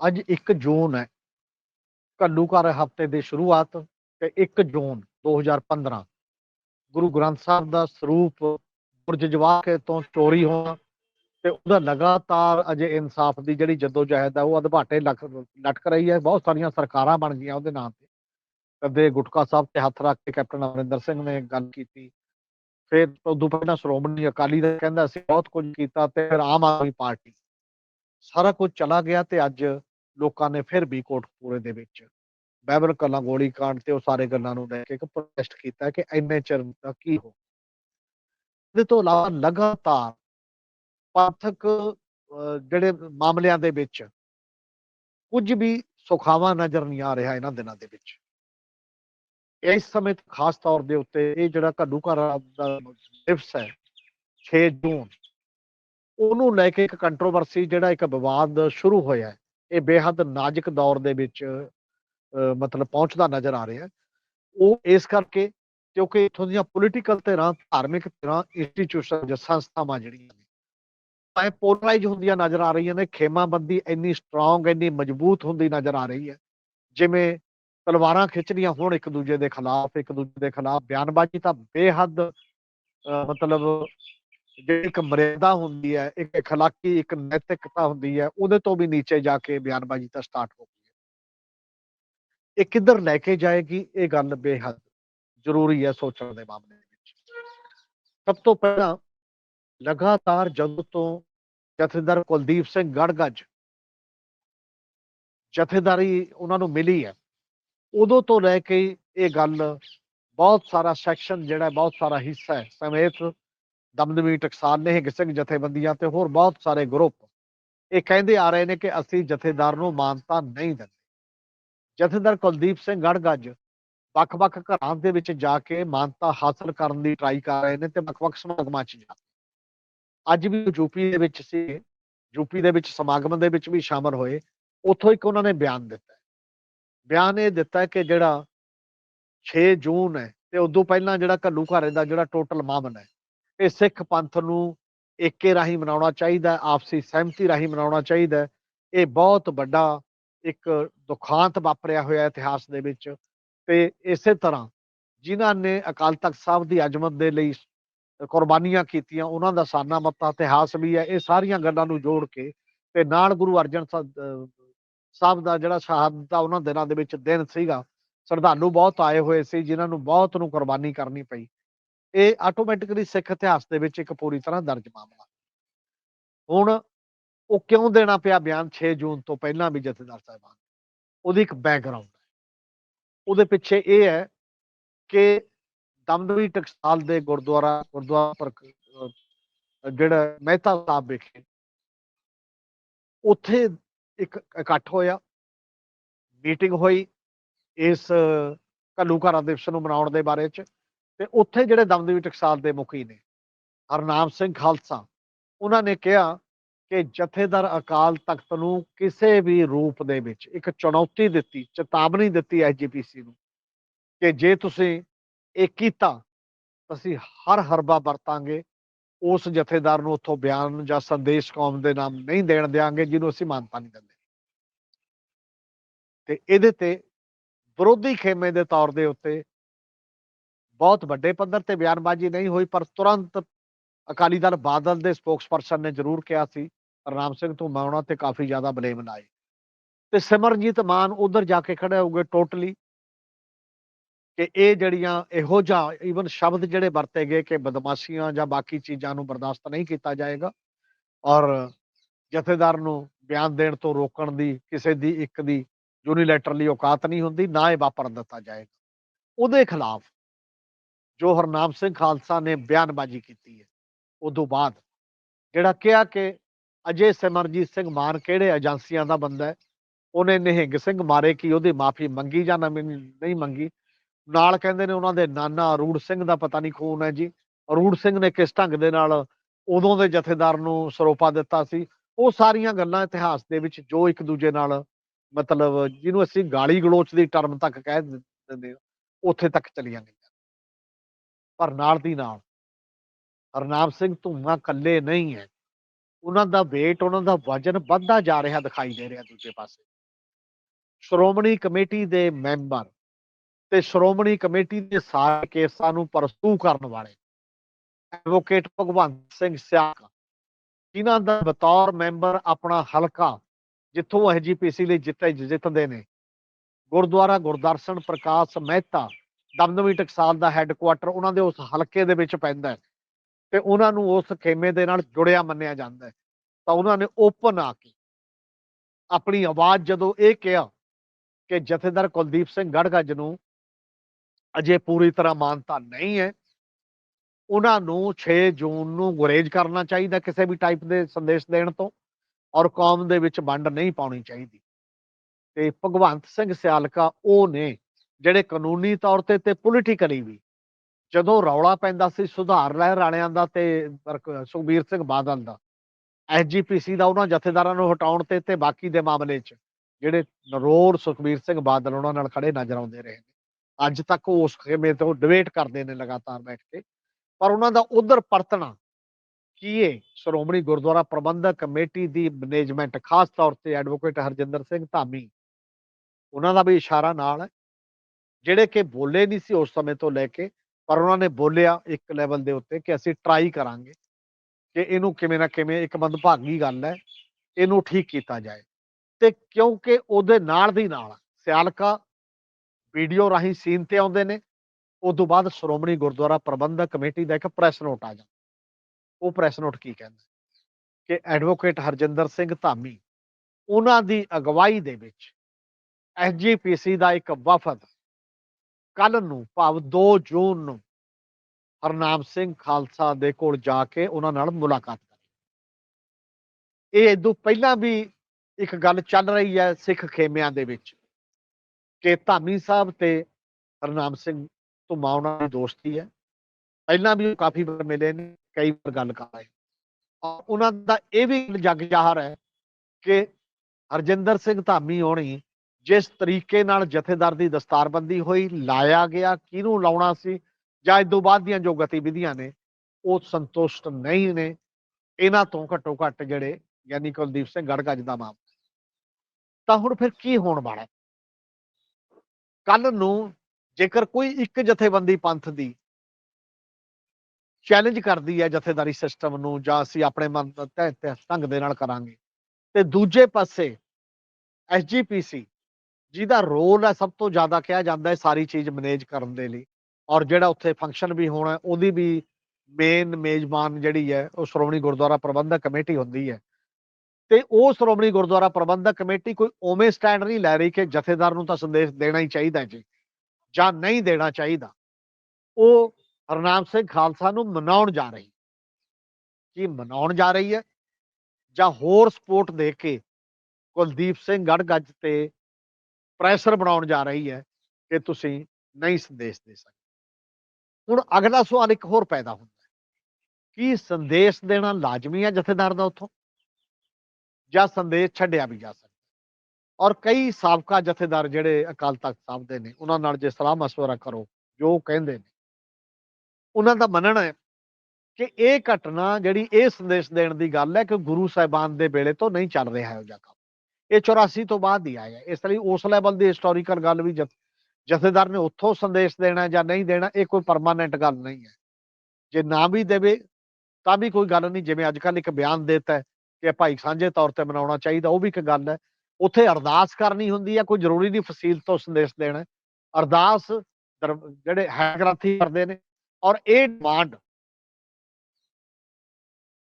ਅੱਜ 1 ਜੂਨ ਹੈ। ਘੱਲੂ ਘਰ ਹਫ਼ਤੇ ਦੀ ਸ਼ੁਰੂਆਤ ਤੇ 1 ਜੂਨ 2015 ਗੁਰੂ ਗ੍ਰੰਥ ਸਾਹਿਬ ਦਾ ਸਰੂਪ ਬੁਰਜ ਜਵਾਕੇ ਤੋਂ ਚੋਰੀ ਹੋਣਾ ਤੇ ਉਹਦਾ ਲਗਾਤਾਰ ਅਜੇ ਇਨਸਾਫ ਦੀ ਜਿਹੜੀ ਜਦੋਜਹਿਦ ਹੈ ਉਹ ਅਧਬਾਟੇ ਲਟਕ ਲਟਕ ਰਹੀ ਹੈ। ਬਹੁਤ ਸਾਰੀਆਂ ਸਰਕਾਰਾਂ ਬਣ ਗਈਆਂ ਉਹਦੇ ਨਾਂ ਤੇ। ਕਦੇ ਗੁਟਕਾ ਸਾਹਿਬ ਤੇ ਹੱਥ ਰੱਖ ਕੇ ਕੈਪਟਨ ਅਮਰਿੰਦਰ ਸਿੰਘ ਨੇ ਗੱਲ ਕੀਤੀ। ਫਿਰ ਉਦੋਂ ਪਹਿਲਾਂ ਸ਼੍ਰੋਮਣੀ ਅਕਾਲੀ ਦਲ ਕਹਿੰਦਾ ਸੀ, ਬਹੁਤ ਕੁਝ ਕੀਤਾ ਤੇ ਫਿਰ ਆਮ ਆਦਮੀ ਪਾਰਟੀ। ਸਾਰਾ ਕੁਝ ਚਲਾ ਗਿਆ ਤੇ ਅੱਜ ਲੋਕਾਂ ਨੇ ਫਿਰ ਵੀ ਕੋਟਕਪੂਰੇ ਦੇ ਵਿੱਚ ਬਹਿਬਲ ਕਲਾਂ ਗੋਲੀ ਕਾਂਡ ਤੇ ਉਹ ਸਾਰੇ ਗੱਲਾਂ ਨੂੰ ਲੈ ਕੇ ਇੱਕ ਪ੍ਰੋਟੈਸਟ ਕੀਤਾ ਕਿ ਇੰਨੇ ਚਿਰ ਦਾ ਕੀ ਹੋ ਇਹਦੇ ਤੋਂ ਇਲਾਵਾ ਲਗਾਤਾਰ ਪਾਠਕ ਜਿਹੜੇ ਮਾਮਲਿਆਂ ਦੇ ਵਿੱਚ ਕੁਝ ਵੀ ਸੁਖਾਵਾ ਨਜ਼ਰ ਨਹੀਂ ਆ ਰਿਹਾ ਇਹਨਾਂ ਦਿਨਾਂ ਦੇ ਵਿੱਚ। ਇਸ ਸਮੇਂ ਖਾਸ ਤੌਰ ਦੇ ਉੱਤੇ ਇਹ ਜਿਹੜਾ ਘੱਡੂ ਘਰ ਦਾ ਦਿਵਸ ਹੈ 6 ਜੂਨ, ਉਹਨੂੰ ਲੈ ਕੇ ਇੱਕ ਕੰਟਰੋਵਰਸੀ ਜਿਹੜਾ ਇੱਕ ਵਿਵਾਦ ਸ਼ੁਰੂ ਹੋਇਆ ਇਹ ਬੇਹੱਦ ਨਾਜ਼ੁਕ ਦੌਰ ਦੇ ਵਿੱਚ ਮਤਲਬ ਪਹੁੰਚਦਾ ਨਜ਼ਰ ਆ ਰਿਹਾ ਉਹ ਇਸ ਕਰਕੇ ਕਿਉਂਕਿ ਇਥੋਂ ਦੀਆਂ ਪੋਲੀਟੀਕਲ ਧਿਰਾਂ, ਧਾਰਮਿਕ ਧਿਰਾਂ ਇੰਸਟੀਚਿਊਸ਼ਨ ਜਾਂ ਸੰਸਥਾਵਾਂ ਜਿਹੜੀਆਂ ਨੇ ਐ ਪੋਲਰਾਈਜ਼ ਹੁੰਦੀਆਂ ਨਜ਼ਰ ਆ ਰਹੀਆਂ ਨੇ, ਖੇਮਾਬੰਦੀ ਇੰਨੀ ਸਟਰੋਂਗ ਇੰਨੀ ਮਜ਼ਬੂਤ ਹੁੰਦੀ ਨਜ਼ਰ ਆ ਰਹੀ ਹੈ। ਜਿਵੇਂ ਤਲਵਾਰਾਂ ਖਿੱਚਣੀਆਂ ਹੋਣ ਇੱਕ ਦੂਜੇ ਦੇ ਖਿਲਾਫ, ਇੱਕ ਦੂਜੇ ਦੇ ਖਿਲਾਫ ਬਿਆਨਬਾਜ਼ੀ ਤਾਂ ਬੇਹੱਦ ਮਤਲਬ ਜਿਹੜੀ ਇੱਕ ਮਰਿਆਦਾ ਹੁੰਦੀ ਹੈ ਇੱਕ اخلاقی ਇੱਕ ਨੈਤਿਕਤਾ ਹੁੰਦੀ ਹੈ ਉਹਦੇ ਤੋਂ ਵੀ ਨੀਚੇ ਜਾ ਕੇ ਬਿਆਨਬਾਜ਼ੀ ਤਾਂ ਸਟਾਰਟ ਹੋ ਗਈ ਹੈ ਇਹ ਕਿੱਧਰ ਲੈ ਕੇ ਜਾਏਗੀ ਇਹ ਗੱਲ ਬੇਹੱਦ ਜ਼ਰੂਰੀ ਹੈ ਸੋਚਣ ਦੇ ਮਾਮਲੇ ਵਿੱਚ ਸਭ ਤੋਂ ਪਹਿਲਾਂ ਲਗਾਤਾਰ ਜਦੋਂ ਤੋਂ ਜਥੇਦਾਰ ਕੁਲਦੀਪ ਸਿੰਘ ਗੜਗੱਜ ਜਥੇਦਾਰੀ ਉਹਨਾਂ ਨੂੰ ਮਿਲੀ ਹੈ ਉਦੋਂ ਤੋਂ ਲੈ ਕੇ ਇਹ ਗੱਲ ਬਹੁਤ ਸਾਰਾ ਸੈਕਸ਼ਨ ਜਿਹੜਾ ਬਹੁਤ ਸਾਰਾ ਹਿੱਸਾ ਹੈ ਸਮੇਤ ਦਮਦਮੀ ਟਕਸਾਲ ਨੇ ਸਿੰਘ ਜਥੇਬੰਦੀਆਂ ਤੇ ਹੋਰ ਬਹੁਤ ਸਾਰੇ ਗਰੁੱਪ ਇਹ ਕਹਿੰਦੇ ਆ ਰਹੇ ਨੇ ਕਿ ਅਸੀਂ ਜਥੇਦਾਰ ਨੂੰ ਮਾਨਤਾ ਨਹੀਂ ਦਿੰਦੇ। ਜਥੇਦਾਰ ਕੁਲਦੀਪ ਸਿੰਘ ਗੜਗੱਜ ਵੱਖ-ਵੱਖ ਘਰਾਂ ਦੇ ਵਿੱਚ ਜਾ ਕੇ ਮਾਨਤਾ ਹਾਸਲ ਕਰਨ ਦੀ ਟਰਾਈ ਕਰ ਰਹੇ ਨੇ ਤੇ ਵੱਖ-ਵੱਖ ਸਮਾਗਮਾਂ 'ਚ ਜਾ ਅੱਜ ਵੀ ਯੂਪੀ ਦੇ ਵਿੱਚ ਸੀ ਯੂਪੀ ਦੇ ਵਿੱਚ ਸਮਾਗਮ ਦੇ ਵਿੱਚ ਵੀ ਸ਼ਾਮਲ ਹੋਏ। ਉੱਥੋਂ ਇੱਕ ਉਹਨਾਂ ਨੇ ਬਿਆਨ ਦਿੱਤਾ। ਬਿਆਨ ਇਹ ਦਿੱਤਾ ਕਿ ਜਿਹੜਾ 6 ਜੂਨ ਹੈ ਤੇ ਉਦੋਂ ਪਹਿਲਾਂ ਜਿਹੜਾ ਘੱਲੂ ਘਾਰੇ ਦਾ ਜਿਹੜਾ ਟੋਟਲ ਮਾਮਲਾ ਹੈ ਇਹ ਸਿੱਖ ਪੰਥ ਨੂੰ ਏਕੇ ਰਾਹੀਂ ਮਨਾਉਣਾ ਚਾਹੀਦਾ ਆਪਸੀ ਸਹਿਮਤੀ ਰਾਹੀਂ ਮਨਾਉਣਾ ਚਾਹੀਦਾ ਇਹ ਬਹੁਤ ਵੱਡਾ ਇੱਕ ਦੁਖਾਂਤ ਵਾਪਰਿਆ ਹੋਇਆ ਇਤਿਹਾਸ ਦੇ ਵਿੱਚ ਤੇ ਇਸੇ ਤਰ੍ਹਾਂ ਜਿਨ੍ਹਾਂ ਨੇ ਅਕਾਲ ਤਖਤ ਸਾਹਿਬ ਦੀ ਅਜਮਤ ਦੇ ਲਈ ਕੁਰਬਾਨੀਆਂ ਕੀਤੀਆਂ, ਉਹਨਾਂ ਦਾ ਸਾਨਾ ਮੱਤਾ, ਇਤਿਹਾਸ ਵੀ ਹੈ, ਇਹ ਸਾਰੀਆਂ ਗੱਲਾਂ ਨੂੰ ਜੋੜ ਕੇ ਤੇ ਨਾਲ ਗੁਰੂ ਅਰਜਨ ਸਾਹਿਬ ਦਾ ਜਿਹੜਾ ਸ਼ਹਾਦਤ ਦਾ ਉਹਨਾਂ ਦਿਨਾਂ ਦੇ ਵਿੱਚ ਦਿਨ ਸੀਗਾ, ਸ਼ਰਧਾਲੂ ਬਹੁਤ ਆਏ ਹੋਏ ਸੀ, ਜਿਨ੍ਹਾਂ ਨੂੰ ਬਹੁਤ ਨੂੰ ਕੁਰਬਾਨੀ ਕਰਨੀ ਪਈ। ਇਹ ਆਟੋਮੈਟਿਕਲੀ ਸਿੱਖ ਇਤਿਹਾਸ ਦੇ ਵਿੱਚ ਇੱਕ ਪੂਰੀ ਤਰ੍ਹਾਂ ਦਰਜ ਮਾਮਲਾ। ਹੁਣ ਉਹ ਕਿਉਂ ਦੇਣਾ ਪਿਆ ਬਿਆਨ 6 ਜੂਨ ਤੋਂ ਪਹਿਲਾਂ ਵੀ ਜਥੇਦਾਰ ਸਾਹਿਬਾਨ ਉਹਦੀ ਇੱਕ ਬੈਕਗ੍ਰਾਉਂਡ ਹੈ। ਉਹਦੇ ਪਿੱਛੇ ਇਹ ਹੈ ਕਿ ਦਮਦਮੀ ਟਕਸਾਲ ਦੇ ਗੁਰਦੁਆਰਾ ਗੁਰਦੁਆਰਾ ਪਰ ਜਿਹੜਾ ਮਹਿਤਾ ਸਾਹਿਬ ਵਿਖੇ ਉੱਥੇ ਇੱਕ ਇਕੱਠ ਹੋਇਆ। ਮੀਟਿੰਗ ਹੋਈ ਇਸ ਘੱਲੂਘਾਰਾ ਦਿਵਸ ਨੂੰ ਮਨਾਉਣ ਦੇ ਬਾਰੇ ਚ। ਤੇ ਉੱਥੇ ਜਿਹੜੇ ਦਮਦਮੀ ਟਕਸਾਲ ਦੇ ਮੁਖੀ ਨੇ, ਹਰਨਾਮ ਸਿੰਘ ਖਾਲਸਾ, ਉਹਨਾਂ ਨੇ ਕਿਹਾ ਕਿ ਜਥੇਦਾਰ ਅਕਾਲ ਤਖਤ ਨੂੰ ਕਿਸੇ ਵੀ ਰੂਪ ਦੇ ਵਿੱਚ ਇੱਕ ਚੁਣੌਤੀ ਦਿੱਤੀ, ਚੇਤਾਵਨੀ ਦਿੱਤੀ ਐਸਜੀਪੀਸੀ ਨੂੰ ਕਿ ਜੇ ਤੁਸੀਂ ਇਹ ਕੀਤਾ ਅਸੀਂ ਹਰ ਹਰਬਾ ਵਰਤਾਂਗੇ, ਉਸ ਜਥੇਦਾਰ ਨੂੰ ਉੱਥੋਂ ਬਿਆਨ ਜਾਂ ਸੰਦੇਸ਼ ਕੌਮ ਦੇ ਨਾਮ ਨਹੀਂ ਦੇਣ ਦੇਾਂਗੇ ਜਿਹਨੂੰ ਅਸੀਂ ਮਾਨਤਾ ਨਹੀਂ ਦਿੰਦੇ। ਤੇ ਇਹਦੇ ਤੇ ਵਿਰੋਧੀ ਖੇਮੇ ਦੇ ਤੌਰ ਦੇ ਉੱਤੇ ਬਹੁਤ ਵੱਡੇ ਪੱਧਰ ਤੇ ਬਿਆਨਬਾਜ਼ੀ ਨਹੀਂ ਹੋਈ, ਪਰ ਤੁਰੰਤ ਅਕਾਲੀ ਦਲ ਬਾਦਲ ਦੇ ਸਪੋਕਸਪਰਸਨ ਨੇ ਜ਼ਰੂਰ ਕਿਹਾ ਸੀ, ਰਾਮ ਸਿੰਘ, ਤੋਂ ਮਾਉਣਾ ਤੇ ਕਾਫੀ ਜ਼ਿਆਦਾ ਬਲੇਮ ਲਾਏ ਤੇ ਸਿਮਰਜੀਤ ਮਾਨ ਉਧਰ ਜਾ ਕੇ ਖੜੇ ਹੋਗੇ ਟੋਟਲੀ ਕਿ ਇਹ ਜਿਹੜੀਆਂ ਇਹੋ ਜਿਹਾ ਈਵਨ ਸ਼ਬਦ ਜਿਹੜੇ ਵਰਤੇ ਗਏ ਕਿ ਬਦਮਾਸ਼ੀਆਂ ਜਾਂ ਬਾਕੀ ਚੀਜ਼ਾਂ ਨੂੰ ਬਰਦਾਸ਼ਤ ਨਹੀਂ ਕੀਤਾ ਜਾਏਗਾ ਔਰ ਜਥੇਦਾਰ ਨੂੰ ਬਿਆਨ ਦੇਣ ਤੋਂ ਰੋਕਣ ਦੀ, ਕਿਸੇ ਦੀ ਇੱਕ ਦੀ ਯੂਨੀਲੈਟਰਲੀ ਔਕਾਤ ਨਹੀਂ ਹੁੰਦੀ, ਨਾ ਇਹ ਵਾਪਰ ਦਿੱਤਾ ਜਾਏਗਾ। ਉਹਦੇ ਖਿਲਾਫ ਜੋ ਹਰਨਾਮ ਸਿੰਘ ਖਾਲਸਾ ਨੇ ਬਿਆਨਬਾਜ਼ੀ ਕੀਤੀ ਹੈ, ਉਦੋਂ ਬਾਅਦ। ਜਿਹੜਾ ਕਿਹਾ ਕਿ ਅਜੇ ਸਿਮਰਜੀਤ ਸਿੰਘ ਮਾਨ ਕਿਹੜੇ ਏਜੰਸੀਆਂ ਦਾ ਬੰਦਾ ਹੈ, ਉਹਨੇ ਨਿਹੰਗ ਸਿੰਘ ਮਾਰੇ ਕਿ, ਉਹਦੀ ਮਾਫੀ ਮੰਗੀ ਜਾਂ ਨਹੀਂ ਮੰਗੀ। ਨਾਲ ਕਹਿੰਦੇ ਨੇ ਉਹਨਾਂ ਦੇ ਨਾਨਾ ਅਰੂੜ ਸਿੰਘ ਦਾ ਪਤਾ ਨਹੀਂ ਖੂਨ ਹੈ ਜੀ। ਅਰੂੜ ਸਿੰਘ ਨੇ ਕਿਸ ਢੰਗ ਦੇ ਨਾਲ ਉਦੋਂ ਦੇ ਜਥੇਦਾਰ ਨੂੰ ਸਰੋਪਾ ਦਿੱਤਾ ਸੀ। ਉਹ ਸਾਰੀਆਂ ਗੱਲਾਂ ਇਤਿਹਾਸ ਦੇ ਵਿੱਚ ਜੋ ਇੱਕ ਦੂਜੇ ਨਾਲ ਮਤਲਬ ਜਿਹਨੂੰ ਅਸੀਂ ਗਾਲੀ ਗਲੋਚ ਦੀ ਟਰਮ ਤੱਕ ਕਹਿ ਦਿੰਦੇ ਉੱਥੇ ਤੱਕ ਚਲੀਆਂ ਗਈਆਂ। ਪਰ ਨਾਲ ਦੀ ਨਾਲ। ਹਰਨਾਮ ਸਿੰਘ ਧੂਮਾ ਕੱਲੇ ਨਹੀਂ ਹੈ। ਉਹਨਾਂ ਦਾ weight, ਉਹਨਾਂ ਦਾ ਵਜ਼ਨ ਵੱਧਦਾ ਜਾ ਰਿਹਾ ਦਿਖਾਈ ਦੇ ਰਿਹਾ ਦੂਜੇ ਪਾਸੇ। ਸ਼੍ਰੋਮਣੀ ਕਮੇਟੀ ਦੇ ਮੈਂਬਰ ਤੇ ਸ਼੍ਰੋਮਣੀ ਕਮੇਟੀ ਦੇ ਸਾਰੇ ਕੇਸਾਂ ਨੂੰ ਪਰਸੂ ਕਰਨ ਵਾਲੇ ਐਡਵੋਕੇਟ ਭਗਵੰਤ ਸਿੰਘ ਸਿਆਕ ਜਿਨ੍ਹਾਂ ਦਾ ਬਤੌਰ ਮੈਂਬਰ ਆਪਣਾ ਹਲਕਾ ਜਿੱਥੋਂ ਐਜੀਪੀਸੀ ਲਈ ਜਿੱਤੇ ਜਿੱਤਦੇ ਨੇ, ਗੁਰਦੁਆਰਾ ਗੁਰਦਰਸ਼ਨ ਪ੍ਰਕਾਸ਼ ਮਹਿਤਾ ਦਮਦਮੀ ਟਕਸਾਲ ਦਾ ਹੈੱਡਕੁਆਟਰ ਉਹਨਾਂ ਦੇ ਉਸ ਹਲਕੇ ਦੇ ਵਿੱਚ ਪੈਂਦਾ ਹੈ ਤੇ ਉਹਨਾਂ ਨੂੰ ਉਸ ਖੇਮੇ ਦੇ ਨਾਲ ਜੁੜਿਆ ਮੰਨਿਆ ਜਾਂਦਾ ਹੈ। ਤਾਂ ਉਹਨਾਂ ਨੇ ਓਪਨ ਆ ਕੇ ਆਪਣੀ ਆਵਾਜ਼ ਜਦੋਂ ਇਹ ਕਿਹਾ ਕਿ ਜਥੇਦਾਰ ਕੁਲਦੀਪ ਸਿੰਘ ਗੜਗੱਜ ਨੂੰ ਅਜੇ ਪੂਰੀ ਤਰ੍ਹਾਂ ਮਾਨਤਾ ਨਹੀਂ ਹੈ, ਉਹਨਾਂ ਨੂੰ 6 ਜੂਨ ਨੂੰ ਗੁਰੇਜ ਕਰਨਾ ਚਾਹੀਦਾ ਕਿਸੇ ਵੀ ਟਾਈਪ ਦੇ ਸੰਦੇਸ਼ ਦੇਣ ਤੋਂ ਔਰ ਕੌਮ ਦੇ ਵਿੱਚ ਵੰਡ ਨਹੀਂ ਪਾਉਣੀ ਚਾਹੀਦੀ। ਤੇ ਭਗਵੰਤ ਸਿੰਘ ਸਿਆਲਕਾ, ਉਹ ਨੇ ਜਿਹੜੇ ਕਾਨੂੰਨੀ ਤੌਰ ਤੇ ਤੇ ਪੋਲੀਟੀਕਲੀ ਵੀ ਜਦੋਂ ਰੌਲਾ ਪੈਂਦਾ ਸੀ ਸੁਧਾਰ ਲਹਿਰ ਵਾਲਿਆਂ ਦਾ ਤੇ ਸੁਖਬੀਰ ਸਿੰਘ ਬਾਦਲ ਦਾ ਐਸਜੀਪੀਸੀ ਦਾ ਉਹਨਾਂ ਜਥੇਦਾਰਾਂ ਨੂੰ ਹਟਾਉਣ ਤੇ ਤੇ ਬਾਕੀ ਦੇ ਮਾਮਲੇ 'ਚ ਜਿਹੜੇ ਨਰੋਰ ਸੁਖਬੀਰ ਸਿੰਘ ਬਾਦਲ ਉਹਨਾਂ ਨਾਲ ਖੜੇ ਨਜ਼ਰ ਆਉਂਦੇ ਰਹੇ ਨੇ। ਅੱਜ ਤੱਕ ਉਹ ਉਸ ਖੇਮੇ ਤੋਂ ਡਿਬੇਟ ਕਰਦੇ ਨੇ ਲਗਾਤਾਰ ਬੈਠ ਕੇ। ਪਰ ਉਹਨਾਂ ਦਾ ਉਧਰ ਪਰਤਣਾ ਕੀ ਇਹ ਸ਼੍ਰੋਮਣੀ ਗੁਰਦੁਆਰਾ ਪ੍ਰਬੰਧਕ ਕਮੇਟੀ ਦੀ ਮੈਨੇਜਮੈਂਟ ਖਾਸ ਤੌਰ ਤੇ ਐਡਵੋਕੇਟ ਹਰਜਿੰਦਰ ਸਿੰਘ ਧਾਮੀ, ਉਹਨਾਂ ਦਾ ਵੀ ਇਸ਼ਾਰਾ ਨਾਲ ਹੈ। ਜਿਹੜੇ ਕਿ ਬੋਲੇ ਨਹੀਂ ਸੀ ਉਸ ਸਮੇਂ ਤੋਂ ਲੈ ਕੇ, ਪਰ ਉਹਨਾਂ ਨੇ ਬੋਲਿਆ ਇੱਕ ਲੈਵਲ ਦੇ ਉੱਤੇ ਕਿ ਅਸੀਂ ਟਰਾਈ ਕਰਾਂਗੇ ਕਿ ਇਹਨੂੰ ਕਿਵੇਂ ਨਾ ਕਿਵੇਂ ਇੱਕ ਮੰਦਭਾਗੀ ਗੱਲ ਹੈ, ਇਹਨੂੰ ਠੀਕ ਕੀਤਾ ਜਾਏ। ਤੇ ਕਿਉਂਕਿ ਉਹਦੇ ਨਾਲ ਦੀ ਨਾਲ ਸਿਆਲਕਾ ਵੀਡੀਓ ਰਾਹੀਂ ਸੀਨ ਤੇ ਆਉਂਦੇ ਨੇ, ਉਸ ਤੋਂ ਬਾਅਦ ਸ਼੍ਰੋਮਣੀ ਗੁਰਦੁਆਰਾ ਪ੍ਰਬੰਧਕ ਕਮੇਟੀ ਦਾ ਇੱਕ ਪ੍ਰੈਸ ਨੋਟ ਆ ਜਾਂਦਾ। ਉਹ ਪ੍ਰੈਸ ਨੋਟ ਕੀ ਕਹਿੰਦਾ? ਕਿ ਐਡਵੋਕੇਟ ਹਰਜਿੰਦਰ ਸਿੰਘ ਧਾਮੀ, ਉਹਨਾਂ ਦੀ ਅਗਵਾਈ ਦੇ ਵਿੱਚ ਐਸਜੀਪੀਸੀ ਦਾ ਇੱਕ ਵਫਦ ਕੱਲ ਨੂੰ, ਭਾਵ 2 ਜੂਨ ਨੂੰ ਹਰਨਾਮ ਸਿੰਘ ਖਾਲਸਾ ਦੇ ਕੋਲ ਜਾ ਕੇ ਉਹਨਾਂ ਨਾਲ ਮੁਲਾਕਾਤ ਕਰੇ। ਇਹ ਇਦੋਂ ਪਹਿਲਾਂ ਵੀ ਇੱਕ ਗੱਲ ਚੱਲ ਰਹੀ ਹੈ ਸਿੱਖ ਖੇਮਿਆਂ ਦੇ ਵਿੱਚ ਕਿ ਧਾਮੀ ਸਾਹਿਬ ਤੇ ਹਰਨਾਮ ਸਿੰਘ ਧੁਮਾ ਉਹਨਾਂ ਦੀ ਦੋਸਤੀ ਹੈ। ਪਹਿਲਾਂ ਵੀ ਕਾਫੀ ਵਾਰ ਮਿਲੇ ਨੇ, ਕਈ ਵਾਰ ਗੱਲ ਕਰ ਰਹੇ ਔਰ ਉਹਨਾਂ ਦਾ ਇਹ ਵੀ ਜਗ ਜ਼ਾਹਰ ਹੈ ਕਿ ਹਰਜਿੰਦਰ ਸਿੰਘ ਧਾਮੀ ਹੋਣੀ ਜਿਸ ਤਰੀਕੇ ਨਾਲ ਜਥੇਦਾਰ ਦੀ ਦਸਤਾਰਬੰਦੀ ਹੋਈ, ਲਾਇਆ ਗਿਆ, ਕਿਹਨੂੰ ਲਾਉਣਾ ਸੀ ਜਾਂ ਇਸ ਤੋਂ ਬਾਅਦ ਦੀਆਂ ਜੋ ਗਤੀਵਿਧੀਆਂ ਨੇ, ਉਹ ਸੰਤੁਸ਼ਟ ਨਹੀਂ ਨੇ। ਇਹਨਾਂ ਤੋਂ ਘੱਟੋ ਘੱਟ ਜਿਹੜੇ ਯਾਨੀ ਕੁਲਦੀਪ ਸਿੰਘ ਗੜਗੱਜ ਦਾ ਮਾਮਲਾ ਤਾਂ ਹੁਣ ਫਿਰ ਕੀ ਹੋਣ ਵਾਲਾ? ਕੱਲ ਨੂੰ ਜੇਕਰ ਕੋਈ ਇੱਕ ਜਥੇਬੰਦੀ ਪੰਥ ਦੀ ਚੈਲੰਜ ਕਰਦੀ ਹੈ ਜਥੇਦਾਰੀ ਸਿਸਟਮ ਨੂੰ ਜਾਂ ਅਸੀਂ ਆਪਣੇ ਮਨ ਢੰਗ ਦੇ ਨਾਲ ਕਰਾਂਗੇ, ਤੇ ਦੂਜੇ ਪਾਸੇ ਐਸਜੀਪੀਸੀ ਜਿਹਦਾ ਰੋਲ ਹੈ, ਸਭ ਤੋਂ ਜ਼ਿਆਦਾ ਕਿਹਾ ਜਾਂਦਾ ਹੈ ਸਾਰੀ ਚੀਜ਼ ਮੈਨੇਜ ਕਰਨ ਦੇ ਲਈ। ਔਰ ਜਿਹੜਾ ਉੱਥੇ ਫੰਕਸ਼ਨ ਵੀ ਹੋਣਾ, ਉਹਦੀ ਵੀ ਮੇਨ ਮੇਜ਼ਬਾਨ ਜਿਹੜੀ ਹੈ, ਉਹ ਸ਼੍ਰੋਮਣੀ ਗੁਰਦੁਆਰਾ ਪ੍ਰਬੰਧਕ ਕਮੇਟੀ ਹੁੰਦੀ ਹੈ। ਤੇ ਉਹ ਸ਼੍ਰੋਮਣੀ ਗੁਰਦੁਆਰਾ ਪ੍ਰਬੰਧਕ ਕਮੇਟੀ ਕੋਈ ਉਵੇਂ ਸਟੈਂਡ ਨਹੀਂ ਲੈ ਰਹੀ ਕਿ ਜਥੇਦਾਰ ਨੂੰ ਤਾਂ ਸੰਦੇਸ਼ ਦੇਣਾ ਹੀ ਚਾਹੀਦਾ ਜੀ, ਜਾਂ ਨਹੀਂ ਦੇਣਾ ਚਾਹੀਦਾ। ਉਹ ਹਰਨਾਮ ਸਿੰਘ ਖਾਲਸਾ ਨੂੰ ਮਨਾਉਣ ਜਾ ਰਹੀ। ਕੀ ਮਨਾਉਣ ਜਾ ਰਹੀ ਹੈ? ਜਾਂ ਹੋਰ ਸਪੋਰਟ ਦੇ ਕੇ ਕੁਲਦੀਪ ਸਿੰਘ ਗੜਗੱਜ ਤੇ ਪ੍ਰੈਸ਼ਰ ਬਣਾਉਣ ਜਾ ਰਹੀ ਹੈ ਕਿ ਤੁਸੀਂ ਨਹੀਂ ਸੰਦੇਸ਼ ਦੇ ਸਕਦੇ। ਹੁਣ ਅਗਲਾ ਸਵਾਲ ਇੱਕ ਹੋਰ ਪੈਦਾ ਹੁੰਦਾ ਕੀ ਸੰਦੇਸ਼ ਦੇਣਾ ਲਾਜ਼ਮੀ ਹੈ ਜਥੇਦਾਰ ਦਾ ਉੱਥੋਂ? ਜਾਂ ਸੰਦੇਸ਼ ਛੱਡਿਆ ਵੀ ਜਾ ਸਕਦਾ ਔਰ ਕਈ ਸਾਬਕਾ ਜਥੇਦਾਰ ਜਿਹੜੇ ਅਕਾਲ ਤਖਤ ਸਾਹਿਬ ਦੇ ਨੇ, ਉਹਨਾਂ ਨਾਲ ਜੇ ਸਲਾਹ ਮਸ਼ਵਰਾ ਕਰੋ, ਜੋ ਕਹਿੰਦੇ ਨੇ। ਉਹਨਾਂ ਦਾ ਮੰਨਣਾ ਹੈ ਕਿ ਇਹ ਘਟਨਾ ਜਿਹੜੀ ਇਹ ਸੰਦੇਸ਼ ਦੇਣ ਦੀ ਗੱਲ ਹੈ ਕਿ ਗੁਰੂ ਸਾਹਿਬਾਨ ਦੇ ਵੇਲੇ ਤੋਂ ਨਹੀਂ ਚੱਲ ਰਿਹਾ ਹੈ ਉਹ ਜਾਂ ਕੰਮ। ਇਹ 84 ਤੋਂ ਬਾਅਦ ਹੀ ਆਇਆ ਇਸ ਲਈ ਉਸ ਲੈਵਲ ਦੀ ਹਿਸਟੋਰੀਕਲ ਗੱਲ ਵੀ ਜਥੇਦਾਰ ਨੇ ਉੱਥੋਂ ਸੰਦੇਸ਼ ਦੇਣਾ ਜਾਂ ਨਹੀਂ ਦੇਣਾ, ਇਹ ਕੋਈ ਪਰਮਾਨੈਂਟ ਗੱਲ ਨਹੀਂ ਹੈ। ਜੇ ਨਾ ਵੀ ਦੇਵੇ, ਤਾਂ ਵੀ ਕੋਈ ਗੱਲ ਨਹੀਂ। ਜਿਵੇਂ ਅੱਜ ਕੱਲ ਇੱਕ ਬਿਆਨ ਦਿੱਤਾ ਹੈ ਕਿ ਭਾਈ ਸਾਂਝੇ ਤੌਰ ਤੇ ਮਨਾਉਣਾ ਚਾਹੀਦਾ, ਉਹ ਵੀ ਇੱਕ ਗੱਲ ਹੈ। ਉੱਥੇ ਅਰਦਾਸ ਕਰਨੀ ਹੁੰਦੀ ਹੈ, ਕੋਈ ਜ਼ਰੂਰੀ ਨਹੀਂ ਫਸੀਲ ਤੋਂ ਸੰਦੇਸ਼ ਦੇਣਾ। ਅਰਦਾਸ ਜਿਹੜੇ ਹੈ ਗ੍ਰੰਥੀ ਕਰਦੇ ਨੇ ਔਰ ਇਹ ਡਿਮਾਂਡ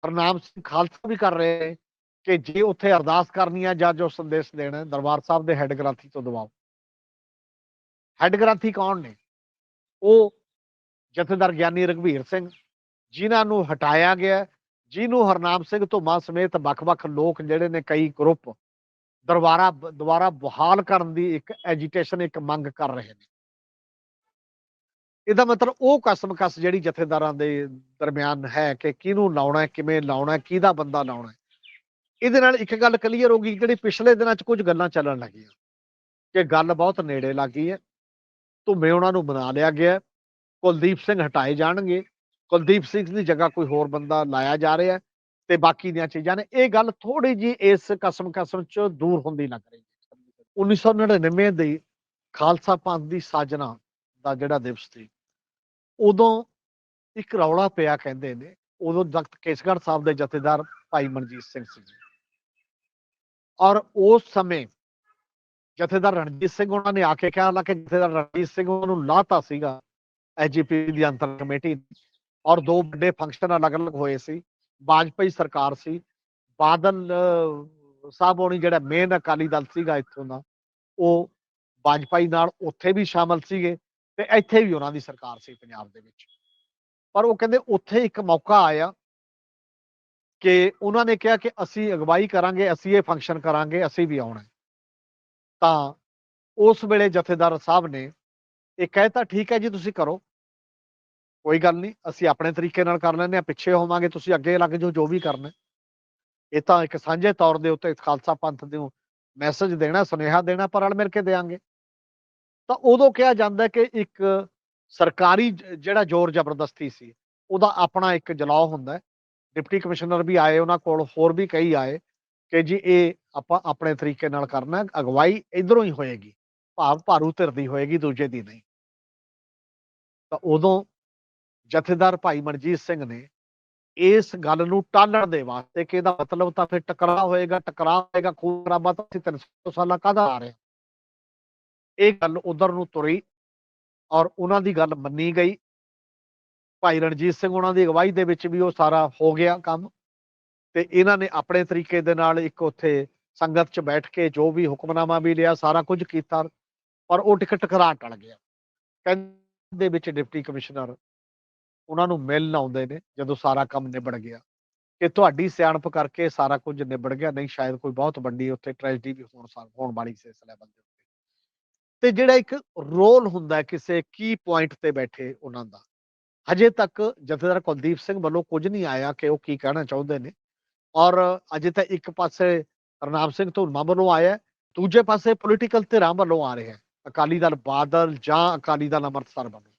ਹਰਨਾਮ ਸਿੰਘ ਖਾਲਸਾ ਵੀ ਕਰ ਰਹੇ ਕਿ ਜੇ ਉੱਥੇ ਅਰਦਾਸ ਕਰਨੀ ਹੈ ਜਾਂ ਜੋ ਸੰਦੇਸ਼ ਦੇਣਾ ਦਰਬਾਰ ਸਾਹਿਬ ਦੇ ਹੈੱਡ ਗ੍ਰੰਥੀ ਤੋਂ ਦਵਾਓ ਹੈੱਡ ਗ੍ਰੰਥੀ ਕੌਣ ਨੇ? ਉਹ ਜਥੇਦਾਰ ਗਿਆਨੀ ਰਘਵੀਰ ਸਿੰਘ, ਜਿਨ੍ਹਾਂ ਨੂੰ ਹਟਾਇਆ ਗਿਆ ਜਿਹਨੂੰ ਹਰਨਾਮ ਸਿੰਘ ਧੁਮਾ ਸਮੇਤ ਵੱਖ-ਵੱਖ ਲੋਕ ਜਿਹੜੇ ਨੇ ਕਈ ਗਰੁੱਪ ਦਰਬਾਰਾ, ਦੁਬਾਰਾ ਬਹਾਲ ਕਰਨ ਦੀ ਇੱਕ ਐਜੀਟੇਸ਼ਨ ਇੱਕ ਮੰਗ ਕਰ ਰਹੇ ਨੇ। ਇਹਦਾ ਮਤਲਬ ਉਹ ਕਸਮ-ਕਸ ਜਿਹੜੀ ਜਥੇਦਾਰਾਂ ਦੇ ਦਰਮਿਆਨ ਹੈ ਕਿ ਕਿਹਨੂੰ ਲਾਉਣਾ ਕਿਵੇਂ ਲਾਉਣਾ ਕਿਹਦਾ ਬੰਦਾ ਲਾਉਣਾ ਇਹਦੇ ਨਾਲ ਇੱਕ ਗੱਲ ਕਲੀਅਰ ਹੋ ਗਈ ਜਿਹੜੀ ਪਿਛਲੇ ਦਿਨਾਂ 'ਚ ਕੁਝ ਗੱਲਾਂ ਚੱਲਣ ਲੱਗੀਆਂ ਕਿ ਗੱਲ ਬਹੁਤ ਨੇੜੇ ਲੱਗੀ ਹੈ। ਧੁੰਮੇ ਉਹਨਾਂ ਨੂੰ ਬਣਾ ਲਿਆ ਗਿਆ ਕੁਲਦੀਪ ਸਿੰਘ ਹਟਾਏ ਜਾਣਗੇ। ਕੁਲਦੀਪ ਸਿੰਘ ਦੀ ਜਗ੍ਹਾ ਕੋਈ ਹੋਰ ਬੰਦਾ ਲਾਇਆ ਜਾ ਰਿਹਾ ਹੈ ਤੇ ਬਾਕੀ ਦੀਆਂ ਚੀਜ਼ਾਂ ਨੇ। ਇਹ ਗੱਲ ਥੋੜੀ ਜੀ ਇਸ ਕਸਮ ਕਸਮ ਚ ਦੂਰ ਹੁੰਦੀ ਲੱਗ ਰਹੀ ਹੈ। 1999 ਦੀ ਖਾਲਸਾ ਪੰਥ ਦੀ ਸਾਜਨਾ ਦਾ ਜਿਹੜਾ ਦਿਵਸ ਸੀ, ਉਦੋਂ ਇੱਕ ਰੌਲਾ ਪਿਆ ਕਹਿੰਦੇ ਨੇ। ਉਦੋਂ ਦਖਤ ਕੇਸਗੜ੍ਹ ਸਾਹਿਬ ਦੇ ਜਥੇਦਾਰ ਭਾਈ ਮਨਜੀਤ ਸਿੰਘ ਸੀ ਔਰ ਉਸ ਸਮੇਂ ਜਥੇਦਾਰ ਰਣਜੀਤ ਸਿੰਘ ਉਹਨਾਂ ਨੇ ਆ ਕੇ ਕਿਹਾ ਹਾਲਾਂਕਿ ਜਥੇਦਾਰ ਰਣਜੀਤ ਸਿੰਘ ਉਹਨਾਂ ਨੂੰ ਲਾਤਾ ਸੀਗਾ ਐਜੀਪੀ ਦੀ ਅੰਤਰ ਕਮੇਟੀ ਔਰ ਦੋ ਵੱਡੇ ਫੰਕਸ਼ਨ ਅਲੱਗ-ਅਲੱਗ ਹੋਏ ਸੀ ਵਾਜਪਾਈ ਸਰਕਾਰ ਸੀ, ਬਾਦਲ ਸਾਹਿਬ ਹੋਣੀ ਜਿਹੜਾ ਮੇਨ ਅਕਾਲੀ ਦਲ ਸੀਗਾ ਇੱਥੋਂ ਦਾ, ਉਹ ਵਾਜਪਾਈ ਨਾਲ ਉੱਥੇ ਵੀ ਸ਼ਾਮਲ ਸੀਗੇ ਤੇ ਇੱਥੇ ਵੀ ਉਹਨਾਂ ਦੀ ਸਰਕਾਰ ਸੀ ਪੰਜਾਬ ਦੇ ਵਿੱਚ। ਪਰ ਉਹ ਕਹਿੰਦੇ ਉੱਥੇ ਇੱਕ ਮੌਕਾ ਆਇਆ ਕਿ ਉਹਨਾਂ ਨੇ ਕਿਹਾ ਕਿ ਅਸੀਂ ਅਗਵਾਈ ਕਰਾਂਗੇ, ਅਸੀਂ ਇਹ ਫੰਕਸ਼ਨ ਕਰਾਂਗੇ, ਅਸੀਂ ਵੀ ਆਉਣਾ ਤਾਂ ਉਸ ਵੇਲੇ ਜਥੇਦਾਰ ਸਾਹਿਬ ਨੇ ਇਹ ਕਹਿਤਾ ਠੀਕ ਹੈ ਜੀ, ਤੁਸੀਂ ਕਰੋ। ਕੋਈ ਗੱਲ ਨਹੀਂ, ਅਸੀਂ ਆਪਣੇ ਤਰੀਕੇ ਨਾਲ ਕਰ ਲੈਂਦੇ ਆ ਪਿੱਛੇ ਹੋਵਾਂਗੇ, ਤੁਸੀਂ ਅੱਗੇ ਲੱਗ ਜਾਓ, ਜੋ ਵੀ ਕਰਨਾ ਇਹ ਤਾਂ ਇੱਕ ਸਾਂਝੇ ਤੌਰ ਦੇ ਉੱਤੇ ਖਾਲਸਾ ਪੰਥ ਨੂੰ ਮੈਸੇਜ ਦੇਣਾ, ਸੁਨੇਹਾ ਦੇਣਾ, ਪਰ ਰਲ ਮਿਲ ਕੇ ਦੇਾਂਗੇ ਤਾਂ ਉਦੋਂ ਕਿਹਾ ਜਾਂਦਾ ਕਿ ਇੱਕ ਸਰਕਾਰੀ ਜਿਹੜਾ ਜ਼ੋਰ ਜ਼ਬਰਦਸਤੀ ਸੀ, ਉਹਦਾ ਆਪਣਾ ਇੱਕ ਜਲਾਅ ਹੁੰਦਾ ਡਿਪਟੀ ਕਮਿਸ਼ਨਰ ਵੀ ਆਏ, ਉਹਨਾਂ ਕੋਲ ਹੋਰ ਵੀ ਕਈ ਆਏ ਕਿ ਜੀ ਇਹ ਆਪਾਂ ਆਪਣੇ ਤਰੀਕੇ ਨਾਲ ਕਰਨਾ, ਅਗਵਾਈ ਇਧਰੋਂ ਹੀ ਹੋਏਗੀ, ਭਾਵ ਭਾਰੂ ਧਿਰ ਦੀ ਹੋਏਗੀ, ਦੂਜੇ ਦੀ ਨਹੀਂ। ਤਾਂ ਉਦੋਂ ਜਥੇਦਾਰ ਭਾਈ ਮਨਜੀਤ ਸਿੰਘ ਨੇ ਇਸ ਗੱਲ ਨੂੰ ਟਾਲਣ ਦੇ ਵਾਸਤੇ ਕਿ ਇਹਦਾ ਮਤਲਬ ਤਾਂ ਫਿਰ ਟਕਰਾਅ ਹੋਏਗਾ ਟਕਰਾਅ ਹੋਏਗਾ ਖੂਨ ਖਰਾਬਾ ਤਾਂ ਅਸੀਂ 300 ਸਾਲਾਂ ਕਾਹਦਾ ਆ ਰਿਹਾ ਇਹ ਗੱਲ ਉਧਰ ਨੂੰ ਤੁਰੀ ਔਰ ਉਹਨਾਂ ਦੀ ਗੱਲ ਮੰਨੀ ਗਈ। ਭਾਈ ਰਣਜੀਤ ਸਿੰਘ ਉਹਨਾਂ ਦੀ ਅਗਵਾਈ ਦੇ ਵਿੱਚ ਵੀ ਉਹ ਸਾਰਾ ਹੋ ਗਿਆ ਕੰਮ ਤੇ ਇਹਨਾਂ ਨੇ ਆਪਣੇ ਤਰੀਕੇ ਦੇ ਨਾਲ ਇੱਕ ਉੱਥੇ ਸੰਗਤ 'ਚ ਬੈਠ ਕੇ ਜੋ ਵੀ ਹੁਕਮਨਾਮਾ ਵੀ ਲਿਆ, ਸਾਰਾ ਕੁਝ ਕੀਤਾ ਪਰ ਉਹ ਟਿਕਟ ਟਕਰਾ ਟਲ ਗਿਆ। ਕਹਿੰਦੇ ਵਿੱਚ ਡਿਪਟੀ ਕਮਿਸ਼ਨਰ ਉਹਨਾਂ ਨੂੰ ਮਿਲਣ ਆਉਂਦੇ ਨੇ ਜਦੋਂ ਸਾਰਾ ਕੰਮ ਨਿਬੜ ਗਿਆ ਕਿ ਤੁਹਾਡੀ ਸਿਆਣਪ ਕਰਕੇ ਸਾਰਾ ਕੁਝ ਨਿਬੜ ਗਿਆ, ਨਹੀਂ ਸ਼ਾਇਦ ਕੋਈ ਬਹੁਤ ਵੱਡੀ ਉੱਥੇ ਟ੍ਰੈਜਡੀ ਵੀ ਹੋਣ ਸਾ- ਹੋਣ ਵਾਲੀ ਸੀ ਇਸ ਲੈਵਲ ਦੇ ਤੇ ਜਿਹੜਾ ਇੱਕ ਰੋਲ ਹੁੰਦਾ ਕਿਸੇ ਕੀ ਪੁਆਇੰਟ ਤੇ ਬੈਠੇ ਉਹਨਾਂ ਦਾ ਹਜੇ ਤੱਕ ਜਥੇਦਾਰ ਕੁਲਦੀਪ ਸਿੰਘ ਵੱਲੋਂ ਕੁਝ ਨਹੀਂ ਆਇਆ ਕਿ ਉਹ ਕੀ ਕਹਿਣਾ ਚਾਹੁੰਦੇ ਨੇ। ਔਰ ਅਜੇ ਤਾਂ ਇੱਕ ਪਾਸੇ ਰਨਾਮ ਸਿੰਘ ਧੁਰਮਾ ਵੱਲੋਂ ਆਇਆ ਦੂਜੇ ਪਾਸੇ ਪੋਲੀਟੀਕਲ ਧਿਰਾਂ ਵੱਲੋਂ ਆ ਰਿਹਾ ਅਕਾਲੀ ਦਲ ਬਾਦਲ ਜਾਂ ਅਕਾਲੀ ਦਲ ਅੰਮ੍ਰਿਤਸਰ ਵੱਲੋਂ।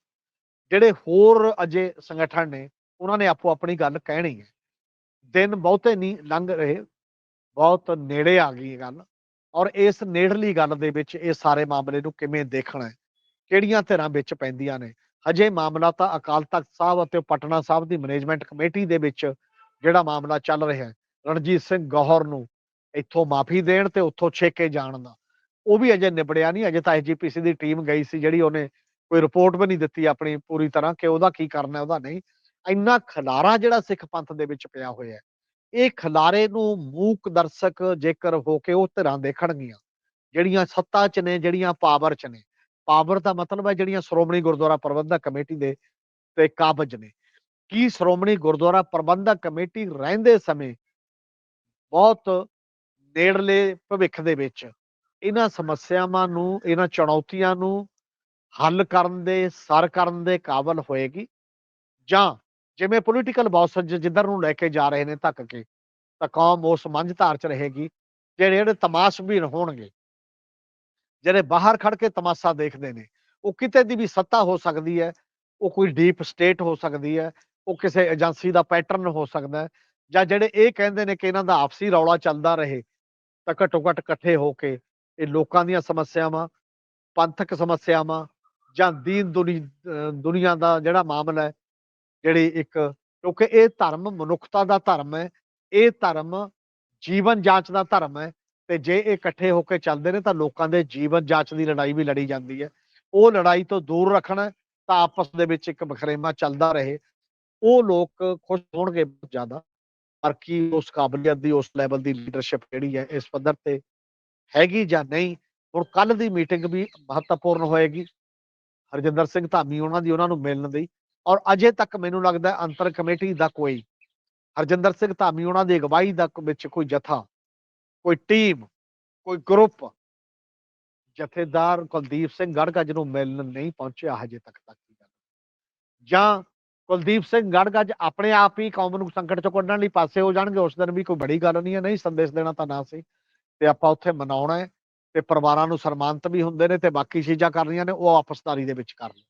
ਜਿਹੜੇ ਹੋਰ ਅਜੇ ਸੰਗਠਨ ਨੇ, ਉਹਨਾਂ ਨੇ ਆਪੋ ਆਪਣੀ ਗੱਲ ਕਹਿਣੀ ਹੈ। ਦਿਨ ਬਹੁਤੇ ਨਹੀਂ ਲੰਘ ਰਹੇ, ਬਹੁਤ ਨੇੜੇ ਆ ਗਈ ਗੱਲ। ਔਰ ਇਸ ਨੇੜਲੀ ਗੱਲ ਦੇ ਵਿੱਚ ਇਹ ਸਾਰੇ ਮਾਮਲੇ ਨੂੰ ਕਿਵੇਂ ਦੇਖਣਾ ਹੈ, ਕਿਹੜੀਆਂ ਧਿਰਾਂ ਵਿੱਚ ਪੈਂਦੀਆਂ ਨੇ ਹਜੇ ਮਾਮਲਾ ਤਾਂ ਅਕਾਲ ਤਖਤ ਸਾਹਿਬ ਅਤੇ ਪਟਨਾ ਸਾਹਿਬ ਦੀ ਮੈਨੇਜਮੈਂਟ ਕਮੇਟੀ ਦੇ ਵਿੱਚ ਜਿਹੜਾ ਮਾਮਲਾ ਚੱਲ ਰਿਹਾ ਹੈ। ਰਣਜੀਤ ਸਿੰਘ ਗੌਹਰ ਨੂੰ ਇੱਥੋਂ ਮਾਫੀ ਦੇਣ ਤੇ ਉੱਥੋਂ ਛੇਕੇ ਜਾਣ ਦਾ। ਉਹ ਵੀ ਅਜੇ ਨਿਬੜਿਆ ਨਹੀਂ, ਅਜੇ ਤਾਂ ਐਜੀਪੀਸੀ ਦੀ ਟੀਮ ਗਈ ਸੀ ਜਿਹੜੀ ਉਹਨੇ ਕੋਈ ਰਿਪੋਰਟ ਵੀ ਨਹੀਂ ਦਿੱਤੀ ਆਪਣੀ ਪੂਰੀ ਤਰ੍ਹਾਂ ਕਿ ਉਹਦਾ ਕੀ ਕਰਨਾ ਉਹਦਾ ਨਹੀਂ। ਇੰਨਾ ਖਲਾਰਾ ਜਿਹੜਾ ਸਿੱਖ ਪੰਥ ਦੇ ਵਿੱਚ ਪਿਆ ਹੋਇਆ ਹੈ, ਇਹ ਖਲਾਰੇ ਨੂੰ ਮੂਕ ਦਰਸ਼ਕ ਜੇਕਰ ਹੋ ਕੇ ਉਹ ਧਿਰਾਂ ਦੇਖਣਗੀਆਂ, ਜਿਹੜੀਆਂ ਸੱਤਾ 'ਚ ਨੇ, ਜਿਹੜੀਆਂ ਪਾਵਰ 'ਚ ਨੇ ਪਾਵਰ ਦਾ ਮਤਲਬ ਹੈ ਜਿਹੜੀਆਂ ਸ਼੍ਰੋਮਣੀ ਗੁਰਦੁਆਰਾ ਪ੍ਰਬੰਧਕ ਕਮੇਟੀ ਦੇ ਤੇ ਕਾਬਜ ਨੇ। ਕੀ ਸ਼੍ਰੋਮਣੀ ਗੁਰਦੁਆਰਾ ਪ੍ਰਬੰਧਕ ਕਮੇਟੀ ਰਹਿੰਦੇ ਸਮੇਂ ਬਹੁਤ ਨੇੜਲੇ ਭਵਿੱਖ ਦੇ ਵਿੱਚ ਇਹਨਾਂ ਸਮੱਸਿਆਵਾਂ ਨੂੰ, ਇਹਨਾਂ ਚੁਣੌਤੀਆਂ ਨੂੰ ਹੱਲ ਕਰਨ ਦੇ, ਸਰ ਕਰਨ ਦੇ ਕਾਬਲ ਹੋਏਗੀ? ਜਾਂ ਜਿਵੇਂ ਪੋਲੀਟੀਕਲ ਬੌਸ ਜਿੱਧਰ ਨੂੰ ਲੈ ਕੇ ਜਾ ਰਹੇ ਨੇ ਧੱਕ ਕੇ, ਤਾਂ ਕੌਮ ਉਸ ਮੰਝਧਾਰ ਚ ਰਹੇਗੀ ਜਿਹੜੇ ਜਿਹੜੇ ਤਮਾਸ਼ਬੀਨ ਹੋਣਗੇ। ਜਿਹੜੇ ਬਾਹਰ ਖੜ ਕੇ ਤਮਾਸ਼ਾ ਦੇਖਦੇ ਨੇ, ਉਹ ਕਿਤੇ ਦੀ ਵੀ ਸੱਤਾ ਹੋ ਸਕਦੀ ਹੈ, ਉਹ ਕੋਈ ਡੀਪ ਸਟੇਟ ਹੋ ਸਕਦੀ ਹੈ, ਉਹ ਕਿਸੇ ਏਜੰਸੀ ਦਾ ਪੈਟਰਨ ਹੋ ਸਕਦਾ ਹੈ, ਜਾਂ ਜਿਹੜੇ ਇਹ ਕਹਿੰਦੇ ਨੇ ਕਿ ਇਹਨਾਂ ਦਾ ਆਪਸੀ ਰੌਲਾ ਚੱਲਦਾ ਰਹੇ, ਤਾਂ ਘੱਟੋ ਘੱਟ ਇਕੱਠੇ ਹੋ ਕੇ ਇਹ ਲੋਕਾਂ ਦੀਆਂ ਸਮੱਸਿਆਵਾਂ, ਪੰਥਕ ਸਮੱਸਿਆਵਾਂ, ਜਾਂ ਦੀਨ ਦੁਨੀ, ਅਹ ਦੁਨੀਆ ਦਾ ਜਿਹੜਾ ਮਾਮਲਾ ਹੈ, ਜਿਹੜੀ ਇੱਕ, ਕਿਉਂਕਿ ਇਹ ਧਰਮ ਮਨੁੱਖਤਾ ਦਾ ਧਰਮ ਹੈ, ਇਹ ਧਰਮ ਜੀਵਨ ਜਾਂਚ ਦਾ ਧਰਮ ਹੈ ਤੇ ਜੇ ਇਹ ਇਕੱਠੇ ਹੋ ਕੇ ਚੱਲਦੇ ਨੇ ਤਾਂ ਲੋਕਾਂ ਦੇ ਜੀਵਨ ਜਾਂਚ ਦੀ ਲੜਾਈ ਵੀ ਲੜੀ ਜਾਂਦੀ ਹੈ। ਉਹ ਲੜਾਈ ਤੋਂ ਦੂਰ ਰੱਖਣਾ ਤਾਂ ਆਪਸ ਦੇ ਵਿੱਚ ਇੱਕ ਬਖਰੇਮਾ ਚੱਲਦਾ ਰਹੇ। ਉਹ ਲੋਕ ਖੁਸ਼ ਹੋਣਗੇ ਬਹੁਤ ਜ਼ਿਆਦਾ। ਪਰ ਕੀ ਉਸ ਕਾਬਲੀਅਤ ਦੀ, ਉਸ ਲੈਵਲ ਦੀ ਲੀਡਰਸ਼ਿਪ ਜਿਹੜੀ ਹੈ ਇਸ ਪੱਧਰ ਤੇ ਹੈਗੀ ਜਾਂ ਨਹੀਂ, ਹੁਣ ਕੱਲ ਦੀ ਮੀਟਿੰਗ ਵੀ ਮਹੱਤਵਪੂਰਨ ਹੋਏਗੀ। ਹਰਜਿੰਦਰ ਸਿੰਘ ਧਾਮੀ ਉਹਨਾਂ ਦੀ, ਉਹਨਾਂ ਨੂੰ ਮਿਲਣ ਦੀ। ਔਰ ਅਜੇ ਤੱਕ ਮੈਨੂੰ ਲੱਗਦਾ ਅੰਤਰ ਕਮੇਟੀ ਦਾ ਕੋਈ, ਹਰਜਿੰਦਰ ਸਿੰਘ ਧਾਮੀ ਉਹਨਾਂ ਦੀ ਅਗਵਾਈ ਦਾ ਵਿੱਚ ਕੋਈ ਜਥਾ ਕੋਈ ਟੀਮ ਕੋਈ ਗਰੁੱਪ ਜਥੇਦਾਰ ਕੁਲਦੀਪ ਸਿੰਘ ਗੜਗੱਜ ਨੂੰ ਮਿਲਣ ਨਹੀਂ ਪਹੁੰਚਿਆ ਹਜੇ ਤੱਕ ਤੱਕ ਦੀ ਗੱਲ। ਜਾਂ ਕੁਲਦੀਪ ਸਿੰਘ ਗੜਗੱਜ ਆਪਣੇ ਆਪ ਹੀ ਕੌਮ ਨੂੰ ਸੰਕਟ ਚੋਂ ਕੱਢਣ ਲਈ ਪਾਸੇ ਹੋ ਜਾਣਗੇ, ਉਸ ਦਿਨ ਵੀ ਕੋਈ ਬੜੀ ਗੱਲ ਨਹੀਂ ਹੈ, ਨਹੀਂ ਸੰਦੇਸ਼ ਦੇਣਾ ਤਾਂ ਨਾ ਸੀ। ਤੇ ਆਪਾਂ ਉੱਥੇ ਮਨਾਉਣਾ ਹੈ ਤੇ ਪਰਿਵਾਰਾਂ ਨੂੰ ਸਨਮਾਨਿਤ ਵੀ ਹੁੰਦੇ ਨੇ ਤੇ ਬਾਕੀ ਚੀਜ਼ਾਂ ਕਰਨੀਆਂ ਨੇ, ਉਹ ਆਪਸਦਾਰੀ ਦੇ ਵਿੱਚ ਕਰ ਲਓ।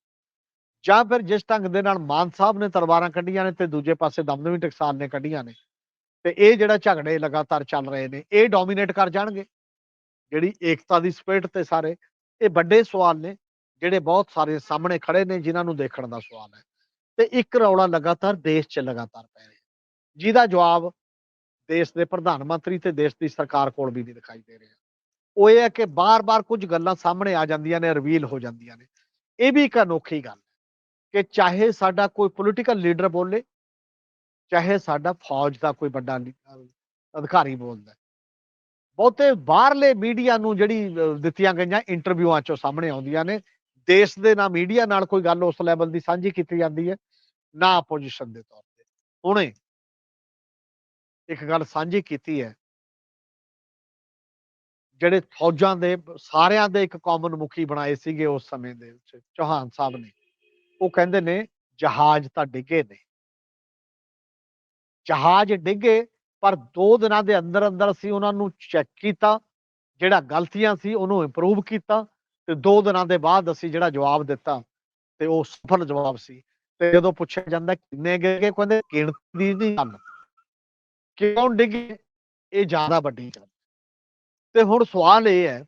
ਜਾਂ ਫਿਰ ਜਿਸ ਢੰਗ ਦੇ ਨਾਲ ਮਾਨ ਸਾਹਿਬ ਨੇ ਤਲਵਾਰਾਂ ਕੱਢੀਆਂ ਨੇ ਤੇ ਦੂਜੇ ਪਾਸੇ ਦਮਦਮੀ ਟਕਸਾਲ ਨੇ ਕੱਢੀਆਂ ਨੇ ਤੇ ਇਹ ਜਿਹੜਾ ਝਗੜੇ ਲਗਾਤਾਰ ਚੱਲ ਰਹੇ ਨੇ, ਇਹ ਡੋਮੀਨੇਟ ਕਰ ਜਾਣਗੇ। ਜਿਹੜੀ ਏਕਤਾ ਦੀ ਸਪਿਰਿਟ ਤੇ ਸਾਰੇ, ਇਹ ਵੱਡੇ ਸਵਾਲ ਨੇ, ਜਿਹੜੇ ਬਹੁਤ ਸਾਰੇ ਸਾਹਮਣੇ ਖੜੇ ਨੇ, ਜਿਨ੍ਹਾਂ ਨੂੰ ਦੇਖਣ ਦਾ ਸਵਾਲ ਹੈ। ਤੇ ਇੱਕ ਰੌਲਾ ਲਗਾਤਾਰ ਦੇਸ਼ 'ਚ ਲਗਾਤਾਰ ਪੈ ਰਿਹਾ। ਜਿਹਦਾ ਜਵਾਬ ਦੇਸ਼ ਦੇ ਪ੍ਰਧਾਨ ਮੰਤਰੀ ਤੇ ਦੇਸ਼ ਦੀ ਸਰਕਾਰ ਕੋਲ ਵੀ ਨਹੀਂ ਦਿਖਾਈ ਦੇ ਰਿਹਾ। ਉਹ ਇਹ ਹੈ ਕਿ ਬਾਰ-ਬਾਰ ਕੁਝ ਗੱਲਾਂ ਸਾਹਮਣੇ ਆ ਜਾਂਦੀਆਂ ਨੇ ਰਿਵੀਲ ਹੋ ਜਾਂਦੀਆਂ ਨੇ। ਇਹ ਵੀ ਇੱਕ ਅਨੋਖੀ ਗੱਲ ਹੈ ਕਿ ਚਾਹੇ ਸਾਡਾ ਕੋਈ ਪੋਲੀਟੀਕਲ ਲੀਡਰ ਬੋਲੇ ਚਾਹੇ ਸਾਡਾ ਫੌਜ ਦਾ ਕੋਈ ਵੱਡਾ ਅਧਿਕਾਰੀ ਬੋਲਦਾ ਬਹੁਤੇ ਬਾਹਰਲੇ ਮੀਡੀਆ ਨੂੰ ਜਿਹੜੀ ਦਿੱਤੀਆਂ ਗਈਆਂ ਇੰਟਰਵਿਊਆਂ ਚੋਂ ਸਾਹਮਣੇ ਆਉਂਦੀਆਂ ਨੇ, ਦੇਸ਼ ਦੇ ਨਾ ਮੀਡੀਆ ਨਾਲ ਕੋਈ ਗੱਲ ਉਸ ਲੈਵਲ ਦੀ ਸਾਂਝੀ ਕੀਤੀ ਜਾਂਦੀ ਹੈ, ਨਾ ਆਪੋਜੀਸ਼ਨ ਦੇ ਤੌਰ ਤੇ। ਹੁਣੇ ਇੱਕ ਗੱਲ ਸਾਂਝੀ ਕੀਤੀ ਹੈ। ਜਿਹੜੇ ਫੌਜਾਂ ਦੇ, ਸਾਰਿਆਂ ਦੇ ਇੱਕ ਕਾਮਨ ਮੁਖੀ ਬਣਾਏ ਸੀਗੇ ਉਸ ਸਮੇਂ ਦੇ ਵਿੱਚ, ਚੌਹਾਨ ਸਾਹਿਬ ਨੇ। ਉਹ ਕਹਿੰਦੇ ਨੇ, ਜਹਾਜ਼ ਤਾਂ ਡਿੱਗੇ ਨੇ। ਜਹਾਜ਼ ਡਿੱਗੇ, ਪਰ 2 ਦਿਨਾਂ ਦੇ ਅੰਦਰ ਅੰਦਰ ਅਸੀਂ ਉਹਨਾਂ ਨੂੰ ਚੈੱਕ ਕੀਤਾ, ਜਿਹੜਾ ਗਲਤੀਆਂ ਸੀ ਉਹਨੂੰ ਇੰਪਰੂਵ ਕੀਤਾ ਤੇ 2 ਦਿਨਾਂ ਦੇ ਬਾਅਦ ਅਸੀਂ ਜਿਹੜਾ ਜਵਾਬ ਦਿੱਤਾ ਤੇ ਉਹ ਸਫਲ ਜਵਾਬ ਸੀ। ਤੇ ਜਦੋਂ ਪੁੱਛਿਆ ਜਾਂਦਾ ਕਿੰਨੇ ਗਏ ਕਹਿੰਦੇ ਗਿਣਤੀ ਦੀ ਨਹੀਂ ਗੱਲ। ਕਿਉਂ ਡਿੱਗੇ ਇਹ ਜ਼ਿਆਦਾ ਵੱਡੀ ਗੱਲ। ਤੇ ਹੁਣ ਸਵਾਲ ਇਹ ਹੈ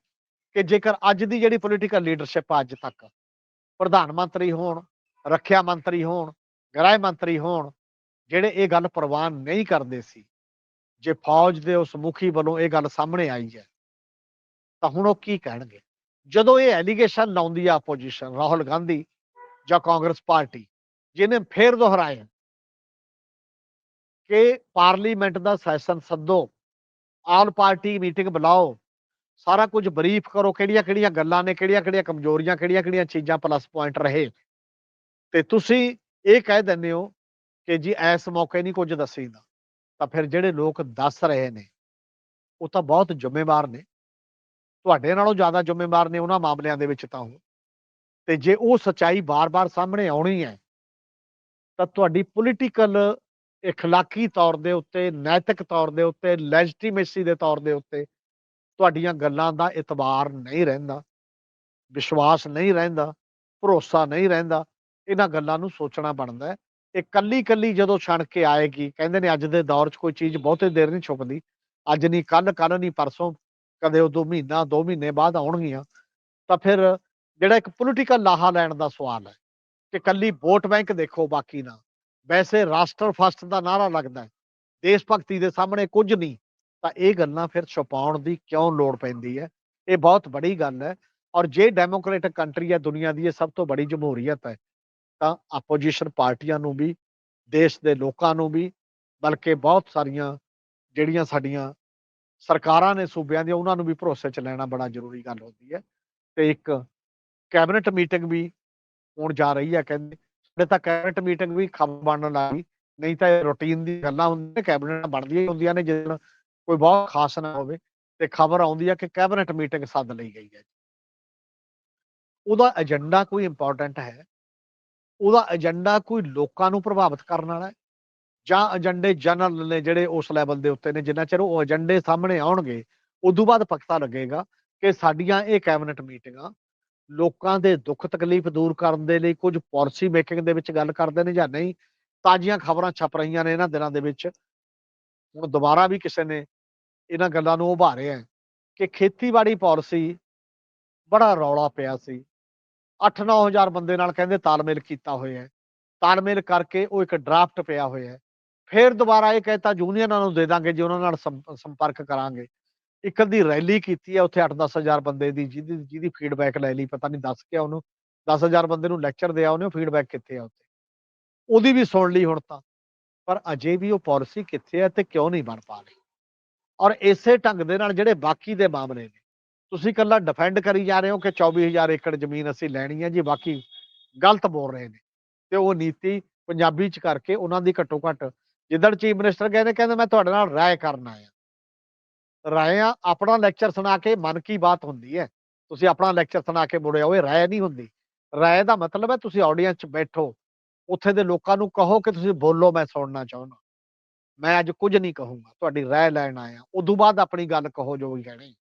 ਕਿ ਜੇਕਰ ਅੱਜ ਦੀ ਜਿਹੜੀ ਪੋਲੀਟੀਕਲ ਲੀਡਰਸ਼ਿਪ ਅੱਜ ਤੱਕ, ਪ੍ਰਧਾਨ ਮੰਤਰੀ ਹੋਣ, ਰੱਖਿਆ ਮੰਤਰੀ ਹੋਣ, ਗ੍ਰਹਿ ਮੰਤਰੀ ਹੋਣ ਜਿਹੜੇ ਇਹ ਗੱਲ ਪ੍ਰਵਾਨ ਨਹੀਂ ਕਰਦੇ ਸੀ, ਜੇ ਫੌਜ ਦੇ ਉਸ ਮੁਖੀ ਵੱਲੋਂ ਇਹ ਗੱਲ ਸਾਹਮਣੇ ਆਈ ਹੈ, ਤਾਂ ਹੁਣ ਉਹ ਕੀ ਕਹਿਣਗੇ? ਜਦੋਂ ਇਹ ਐਲੀਗੇਸ਼ਨ ਲਾਉਂਦੀ ਆ ਆਪੋਜੀਸ਼ਨ ਰਾਹੁਲ ਗਾਂਧੀ ਜਾਂ ਕਾਂਗਰਸ ਪਾਰਟੀ, ਜਿਹਨੇ ਫੇਰ ਦੁਹਰਾਇਆ ਕਿ ਪਾਰਲੀਮੈਂਟ ਦਾ ਸੈਸ਼ਨ ਸੱਦੋ ਆਲ ਪਾਰਟੀ ਮੀਟਿੰਗ ਬੁਲਾਓ, ਸਾਰਾ ਕੁਝ ਬਰੀਫ ਕਰੋ ਕਿਹੜੀਆਂ ਕਿਹੜੀਆਂ ਗੱਲਾਂ ਨੇ, ਕਿਹੜੀਆਂ ਕਿਹੜੀਆਂ ਕਮਜ਼ੋਰੀਆਂ, ਕਿਹੜੀਆਂ ਕਿਹੜੀਆਂ ਚੀਜ਼ਾਂ ਪਲੱਸ ਪੁਆਇੰਟ ਰਹੇ। ਤੇ ਤੁਸੀਂ ਇਹ ਕਹਿ ਦਿੰਦੇ ਹੋ ਕਿ ਜੀ ਐਸ ਮੌਕੇ ਨਹੀਂ ਕੁਝ ਦੱਸੀਦਾ ਤਾਂ ਫਿਰ ਜਿਹੜੇ ਲੋਕ ਦੱਸ ਰਹੇ ਨੇ ਉਹ ਤਾਂ ਬਹੁਤ ਜ਼ਿੰਮੇਵਾਰ ਨੇ ਤੁਹਾਡੇ ਨਾਲੋਂ ਜ਼ਿਆਦਾ ਜ਼ਿੰਮੇਵਾਰ ਨੇ ਉਹਨਾਂ ਮਾਮਲਿਆਂ ਦੇ ਵਿੱਚ ਤਾਂ ਉਹ ਤੇ ਜੇ ਉਹ ਸਚਾਈ ਬਾਰ-ਬਾਰ ਸਾਹਮਣੇ ਆਉਣੀ ਹੈ ਤਾਂ ਤੁਹਾਡੀ ਪੋਲੀਟੀਕਲ اخلاقی ਤੌਰ ਦੇ ਉੱਤੇ ਨੈਤਿਕ ਤੌਰ ਦੇ ਉੱਤੇ ਲੈਜੀਟੀਮੇਸੀ ਦੇ ਤੌਰ ਦੇ ਉੱਤੇ ਤੁਹਾਡੀਆਂ ਗੱਲਾਂ ਦਾ ਇਤਬਾਰ ਨਹੀਂ ਰਹਿੰਦਾ ਵਿਸ਼ਵਾਸ ਨਹੀਂ ਰਹਿੰਦਾ ਭਰੋਸਾ ਨਹੀਂ ਰਹਿੰਦਾ ਇਹਨਾਂ ਗੱਲਾਂ ਨੂੰ ਸੋਚਣਾ ਬਣਦਾ ਹੈ ਇਹ ਕੱਲੀ ਕੱਲੀ ਜਦੋਂ ਛਣ ਕੇ ਆਏਗੀ, ਕਹਿੰਦੇ ਨੇ ਅੱਜ ਦੇ ਦੌਰ 'ਚ ਕੋਈ ਚੀਜ਼ ਬਹੁਤੇ ਦੇਰ ਨਹੀਂ ਛੁਪਦੀ। ਅੱਜ ਨਹੀਂ ਕੱਲ ਕੱਲ ਨਹੀਂ, ਪਰਸੋਂ, ਕਦੇ ਉਦੋਂ ਮਹੀਨਾ, ਦੋ ਮਹੀਨੇ ਬਾਅਦ ਆਉਣਗੀਆਂ। ਤਾਂ ਫਿਰ ਜਿਹੜਾ ਇੱਕ ਪੋਲੀਟੀਕਲ ਲਾਹਾ ਲੈਣ ਦਾ ਸਵਾਲ ਹੈ ਕਿ ਕੱਲੀ ਵੋਟ ਬੈਂਕ ਦੇਖੋ ਬਾਕੀ ਨਾ। ਵੈਸੇ ਰਾਸ਼ਟਰ ਫਸਟ ਦਾ ਨਾਰਾ ਲੱਗਦਾ ਹੈ। ਦੇਸ਼ ਭਗਤੀ ਦੇ ਸਾਹਮਣੇ ਕੁਝ ਨਹੀਂ। ਤਾਂ ਇਹ ਗੱਲਾਂ ਫਿਰ ਛੁਪਾਉਣ ਦੀ ਕਿਉਂ ਲੋੜ ਪੈਂਦੀ ਹੈ? ਇਹ ਬਹੁਤ ਬੜੀ ਗੱਲ ਹੈ। ਔਰ ਜੇ ਡੈਮੋਕ੍ਰੈਟਿਕ ਕੰਟਰੀ ਹੈ, ਦੁਨੀਆ ਦੀ ਇਹ ਸਭ ਤੋਂ ਬੜੀ ਜਮਹੂਰੀਅਤ ਹੈ। ਤਾਂ ਆਪੋਜੀਸ਼ਨ ਪਾਰਟੀਆਂ ਨੂੰ ਵੀ, ਦੇਸ਼ ਦੇ ਲੋਕਾਂ ਨੂੰ ਵੀ, ਬਲਕਿ ਬਹੁਤ ਸਾਰੀਆਂ ਜਿਹੜੀਆਂ ਸਾਡੀਆਂ ਸਰਕਾਰਾਂ ਨੇ ਸੂਬਿਆਂ ਦੀਆਂ, ਉਹਨਾਂ ਨੂੰ ਵੀ ਭਰੋਸੇ 'ਚ ਲੈਣਾ ਬੜਾ ਜ਼ਰੂਰੀ ਗੱਲ ਹੁੰਦੀ ਹੈ। ਤੇ ਇੱਕ ਕੈਬਨਿਟ ਮੀਟਿੰਗ ਵੀ ਹੋਣ ਜਾ ਰਹੀ ਹੈ ਕਹਿੰਦੇ, ਸਾਡੇ ਤਾਂ ਕੈਬਨਿਟ ਮੀਟਿੰਗ ਵੀ ਖਬਰ ਬਣਨ ਲੱਗੀ ਨਹੀਂ ਤਾਂ ਇਹ ਰੂਟੀਨ ਦੀ ਗੱਲਾਂ ਹੁੰਦੀਆਂ ਕੈਬਨਿਟ ਬਣਦੀਆਂ ਹੀ ਹੁੰਦੀਆਂ ਨੇ ਜਦੋਂ ਕੋਈ ਬਹੁਤ ਖਾਸ ਨਾ ਹੋਵੇ, ਤੇ ਖਬਰ ਆਉਂਦੀ ਹੈ ਕਿ ਕੈਬਨਿਟ ਮੀਟਿੰਗ ਸੱਦ ਲਈ ਗਈ ਹੈ ਉਹਦਾ ਏਜੰਡਾ ਕੋਈ ਇੰਪੋਰਟੈਂਟ ਹੈ ਉਹਦਾ ਏਜੰਡਾ ਕੋਈ ਲੋਕਾਂ ਨੂੰ ਪ੍ਰਭਾਵਿਤ ਕਰਨ ਵਾਲਾ ਹੈ? ਜਾਂ ਏਜੰਡੇ ਜਨਰਲ ਨੇ ਜਿਹੜੇ ਉਸ ਲੈਵਲ ਦੇ ਉੱਤੇ ਨੇ, ਜਿੰਨਾ ਚਿਰ ਉਹ ਏਜੰਡੇ ਸਾਹਮਣੇ ਆਉਣਗੇ, ਉਦੋਂ ਬਾਅਦ ਪਕਤਾ ਲੱਗੇਗਾ ਕਿ ਸਾਡੀਆਂ ਇਹ ਕੈਬਨਿਟ ਮੀਟਿੰਗਾਂ ਲੋਕਾਂ ਦੇ ਦੁੱਖ ਤਕਲੀਫ ਦੂਰ ਕਰਨ ਦੇ ਲਈ ਕੁਝ ਪਾਲਿਸੀ ਮੇਕਿੰਗ ਦੇ ਵਿੱਚ ਗੱਲ ਕਰਦੇ ਨੇ ਜਾਂ ਨਹੀਂ? ਤਾਜ਼ੀਆਂ ਖਬਰਾਂ ਛਪ ਰਹੀਆਂ ਨੇ ਇਹਨਾਂ ਦਿਨਾਂ ਦੇ ਵਿੱਚ। ਹੁਣ ਦੁਬਾਰਾ ਵੀ ਕਿਸੇ ਨੇ ਇਹਨਾਂ ਗੱਲਾਂ ਨੂੰ ਉਭਾਰਿਆ ਕਿ ਖੇਤੀਬਾੜੀ ਪਾਲਿਸੀ ਬੜਾ ਰੌਲਾ ਪਿਆ ਸੀ। 8-9000 ਬੰਦੇ ਨਾਲ ਕਹਿੰਦੇ ਤਾਲਮੇਲ ਕੀਤਾ ਹੋਇਆ ਹੈ। ਤਾਲਮੇਲ ਕਰਕੇ ਉਹ ਇੱਕ ਡਰਾਫਟ ਪਿਆ ਹੋਇਆ ਹੈ। ਫਿਰ ਦੁਬਾਰਾ ਇਹ ਕਹਿਤਾ ਯੂਨੀਅਨਾਂ ਨੂੰ ਦੇ ਦਾਂਗੇ ਜੀ, ਉਹਨਾਂ ਨਾਲ ਸੰਪ- ਸੰਪਰਕ ਕਰਾਂਗੇ। ਇੱਕ ਦੀ ਰੈਲੀ ਕੀਤੀ ਹੈ ਉੱਥੇ 8-10000 ਬੰਦੇ ਦੀ, ਜਿਹਦੀ ਜਿਹਦੀ ਫੀਡਬੈਕ ਲੈ ਲਈ, ਪਤਾ ਨਹੀਂ ਦੱਸ ਕੇ ਉਹਨੂੰ। 10000 ਬੰਦੇ ਨੂੰ ਲੈਕਚਰ ਦਿਆ ਉਹਨੇ ਫੀਡਬੈਕ ਕਿੱਥੇ ਆ ਉੱਥੇ। ਉਹਦੀ ਵੀ ਸੁਣ ਲਈ ਹੁਣ ਤਾਂ। ਪਰ ਅਜੇ ਵੀ ਉਹ ਪਾਲਿਸੀ ਕਿੱਥੇ ਹੈ ਤੇ ਕਿਉਂ ਨਹੀਂ ਬਣ ਪਾ ਰਹੀ? ਔਰ ਇਸੇ ਢੰਗ ਦੇ ਨਾਲ ਜਿਹੜੇ ਬਾਕੀ ਦੇ ਮਾਮਲੇ ਨੇ ਤੁਸੀਂ ਕੱਲਾ ਡਿਫੈਂਡ ਕਰੀ ਜਾ ਰਹੇ ਹੋ ਕਿ 24000 ਏਕੜ ਜ਼ਮੀਨ ਅਸੀਂ ਲੈਣੀ ਹੈ ਜੀ, ਬਾਕੀ ਗਲਤ ਬੋਲ ਰਹੇ ਨੇ। ਤੇ ਉਹ ਨੀਤੀ ਪੰਜਾਬੀ ਚ ਕਰਕੇ ਉਹਨਾਂ ਦੀ ਘੱਟੋ ਘੱਟ ਜਿੱਦਣ ਚੀਫ ਮਿਨਿਸਟਰ ਗਏ ਨੇ, ਕਹਿੰਦੇ ਮੈਂ ਤੁਹਾਡੇ ਨਾਲ ਰਾਏ ਕਰਨ ਆਇਆ। ਰਾਏ ਆ ਆਪਣਾ ਲੈਕਚਰ ਸੁਣਾ ਕੇ ਮਨ ਕੀ ਬਾਤ ਹੁੰਦੀ ਹੈ। ਤੁਸੀਂ ਆਪਣਾ ਲੈਕਚਰ ਸੁਣਾ ਕੇ ਮੁੜਿਆ ਹੋਏ ਰਾਏ ਨਹੀਂ ਹੁੰਦੀ। ਰਾਏ ਦਾ ਮਤਲਬ ਹੈ ਤੁਸੀਂ ਆਡੀਅנס ਚ ਬੈਠੋ। ਉੱਥੇ ਦੇ ਲੋਕਾਂ ਨੂੰ ਕਹੋ ਕਿ ਤੁਸੀਂ ਬੋਲੋ ਮੈਂ ਸੁਣਨਾ ਚਾਹੁੰਦਾ। ਮੈਂ ਅੱਜ ਕੁਝ ਨਹੀਂ ਕਹੂੰਗਾ, ਤੁਹਾਡੀ ਰਾਏ ਲੈਣ ਆਇਆ। ਉਦੋਂ ਬਾਅਦ ਆਪਣੀ ਗੱਲ ਕਹੋ ਜੋ ਵੀ ਕਹਿਣੀ।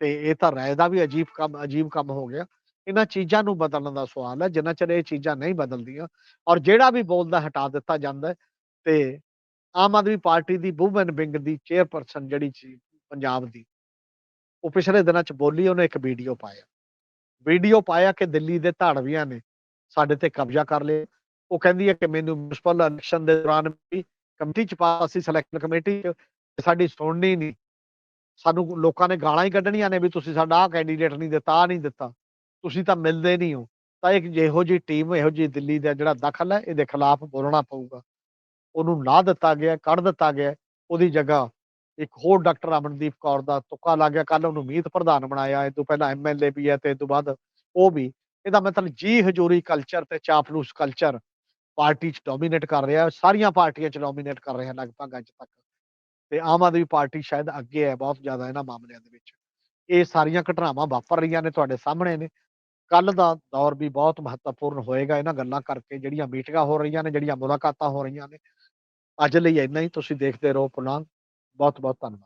ਤੇ ਇਹ ਤਾਂ ਰਾਏ ਦਾ ਵੀ ਅਜੀਬ ਕੰਮ ਅਜੀਬ ਕੰਮ ਹੋ ਗਿਆ। ਇਹਨਾਂ ਚੀਜ਼ਾਂ ਨੂੰ ਬਦਲਣ ਦਾ ਸਵਾਲ ਹੈ, ਜਿੰਨਾ ਚਿਰ ਇਹ ਚੀਜ਼ਾਂ ਨਹੀਂ ਬਦਲਦੀਆਂ ਔਰ ਜਿਹੜਾ ਵੀ ਬੋਲਦਾ ਹਟਾ ਦਿੱਤਾ ਜਾਂਦਾ ਹੈ ਤੇ ਆਮ ਆਦਮੀ ਪਾਰਟੀ ਦੀ ਵੂਮਨ ਵਿੰਗ ਦੀ ਚੇਅਰਪਰਸਨ ਜਿਹੜੀ ਸੀ ਪੰਜਾਬ ਦੀ, ਉਹ ਪਿਛਲੇ ਦਿਨਾਂ 'ਚ ਬੋਲੀ ਉਹਨੇ ਇੱਕ ਵੀਡੀਓ ਪਾਇਆ। ਵੀਡੀਓ ਪਾਇਆ ਕਿ ਦਿੱਲੀ ਦੇ ਧਾੜਵੀਆਂ ਨੇ ਸਾਡੇ ਤੇ ਕਬਜ਼ਾ ਕਰ ਲਿਆ। ਉਹ ਕਹਿੰਦੀ ਹੈ ਕਿ ਮੈਨੂੰ ਮਿਊਨਿਸਪਲ ਇਲੈਕਸ਼ਨ ਦੇ ਦੌਰਾਨ ਵੀ ਕਮੇਟੀ 'ਚ ਪਾਸ ਸੀ ਸਿਲੈਕਸ਼ਨ ਕਮੇਟੀ ਸਾਡੀ ਸੁਣਨੀ ਨਹੀਂ। ਸਾਨੂੰ ਲੋਕਾਂ ਨੇ ਗਾਲਾਂ ਹੀ ਕੱਢਣੀਆਂ ਨੇ ਵੀ ਤੁਸੀਂ ਸਾਡਾ ਆਹ ਕੈਂਡੀਡੇਟ ਨਹੀਂ ਦਿੱਤਾ, ਆਹ ਨਹੀਂ ਦਿੱਤਾ। ਤੁਸੀਂ ਤਾਂ ਮਿਲਦੇ ਨਹੀਂ ਹੋ। ਤਾਂ ਇੱਕ ਜਿਹੋ ਜੀ ਟੀਮ ਇਹੋ ਜੀ ਦਿੱਲੀ ਦਾ ਜਿਹੜਾ ਦਖਲ ਹੈ, ਇਹਦੇ ਖਿਲਾਫ ਬੋਲਣਾ ਪਊਗਾ। ਉਹਨੂੰ ਨਾ ਦਿੱਤਾ ਗਿਆ, ਕੱਢ ਦਿੱਤਾ ਗਿਆ, ਉਹਦੀ ਜਗ੍ਹਾ ਇੱਕ ਹੋਰ ਡਾਕਟਰ ਅਮਨਦੀਪ ਕੌਰ ਦਾ ਤੁੱਕਾ ਲੱਗ ਗਿਆ। ਕੱਲ ਉਹਨੂੰ ਮੀਤ ਪ੍ਰਧਾਨ ਬਣਾਇਆ, ਇਹ ਤੋਂ ਪਹਿਲਾਂ ਐਮਐਲਏ ਵੀ ਹੈ ਤੇ ਇਹ ਤੋਂ ਬਾਅਦ ਉਹ ਵੀ। ਇਹਦਾ ਮਤਲਬ ਜੀ ਹਜੂਰੀ ਕਲਚਰ ਤੇ ਚਾਪਲੂਸ ਕਲਚਰ ਪਾਰਟੀ 'ਚ ਡੋਮੀਨੇਟ ਕਰ ਰਿਹਾ, ਸਾਰੀਆਂ ਪਾਰਟੀਆਂ 'ਚ ਡੋਮੀਨੇਟ ਕਰ ਰਿਹਾ ਲਗਭਗ ਅੱਜ ਤੱਕ। ਤੇ ਆਮ ਆਦਮੀ ਪਾਰਟੀ ਸ਼ਾਇਦ ਅੱਗੇ ਹੈ, ਬਹੁਤ ਜ਼ਿਆਦਾ ਇਹਨਾਂ ਮਾਮਲਿਆਂ ਦੇ ਵਿੱਚ। ਇਹ ਸਾਰੀਆਂ ਘਟਨਾਵਾਂ ਵਾਪਰ ਰਹੀਆਂ ਨੇ ਤੁਹਾਡੇ ਸਾਹਮਣੇ ਨੇ। ਕੱਲ ਦਾ ਦੌਰ ਵੀ ਬਹੁਤ ਮਹੱਤਵਪੂਰਨ ਹੋਏਗਾ ਇਹਨਾਂ ਗੱਲਾਂ ਕਰਕੇ, ਜਿਹੜੀਆਂ ਮੀਟਿੰਗਾਂ ਹੋ ਰਹੀਆਂ ਨੇ, ਜਿਹੜੀਆਂ ਮੁਲਾਕਾਤਾਂ ਹੋ ਰਹੀਆਂ ਨੇ। ਅੱਜ ਲਈ ਇੰਨਾ ਹੀ, ਤੁਸੀਂ ਦੇਖਦੇ ਰਹੋ ਪੁਲਾਂਗ ਬਹੁਤ ਬਹੁਤ ਧੰਨਵਾਦ।